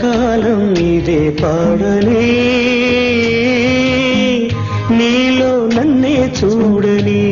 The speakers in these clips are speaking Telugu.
కాలం ఇదే పాడని నీలో నన్నే చూడని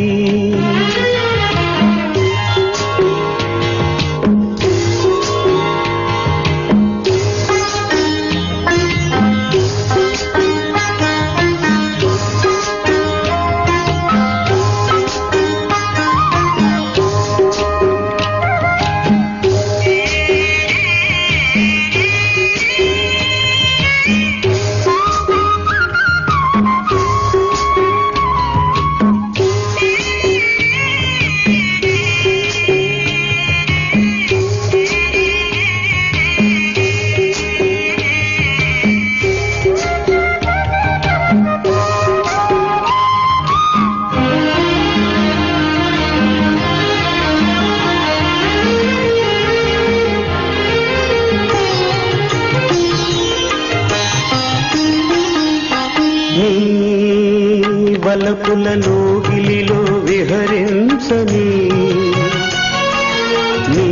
వలపులలో లోగిలిలో విహరించని నీ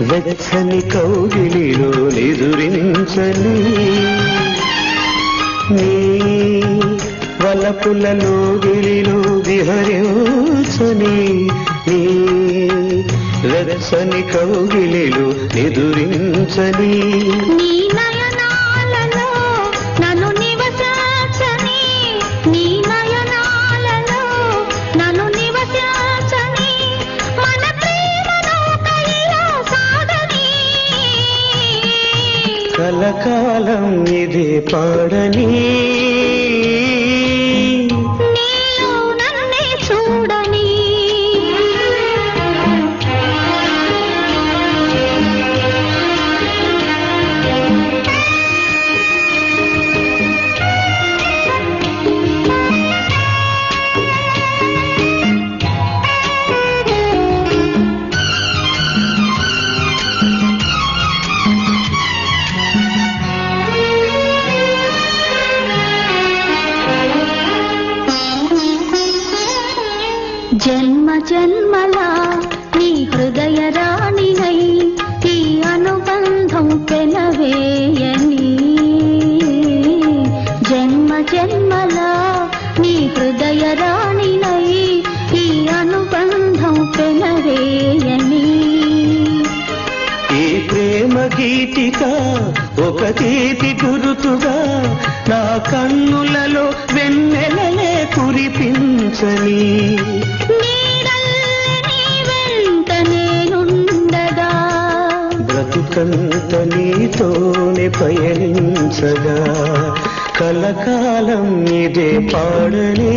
వెచ్చని కౌగిలిలో నిదురించని నీ వలపులలో లోగిలిలో విహరించని నీ వెచ్చని కౌగిలిలో నిదురించని నీ కాలం ఇదే పాడని. జన్మ జన్మల నీ హృదయ రాణినై ఈ అనుబంధం పెనవేయని. జన్మ జన్మల నీ హృదయ రాణినై ఈ అనుబంధం పెనవేయని. ఈ ప్రేమ గీతిక ఒక తీతి గురుతుగా నా కన్నులలో వెన్నెలలే కురిపించని. బ్రతుకంత నీతోనే పయనించగా కలకాలం ఇదే పాడలే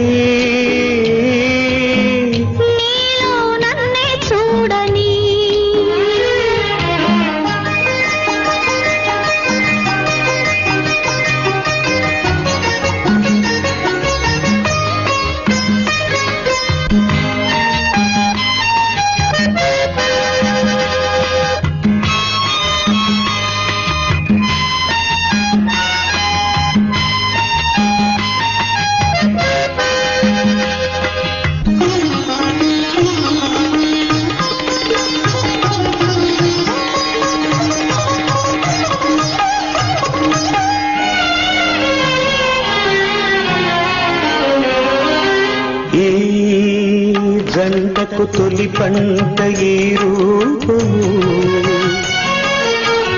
జంటకు తొలి పంట ఈ రూపము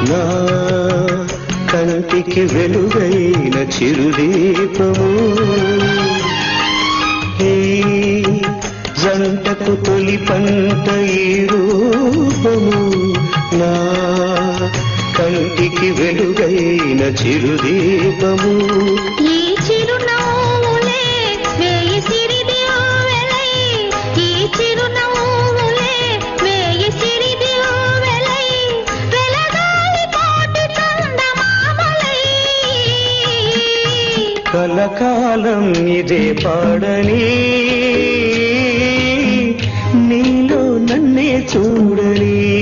నా కంటికి వెలుగైన చిరుదీపము. ఈ జంటకు తొలి పంట ఈ రూపము. నా కంటికి వెలుగైన చిరుదీపము. కాలం ఇదే పాడని. నీలో నన్నే చూడని.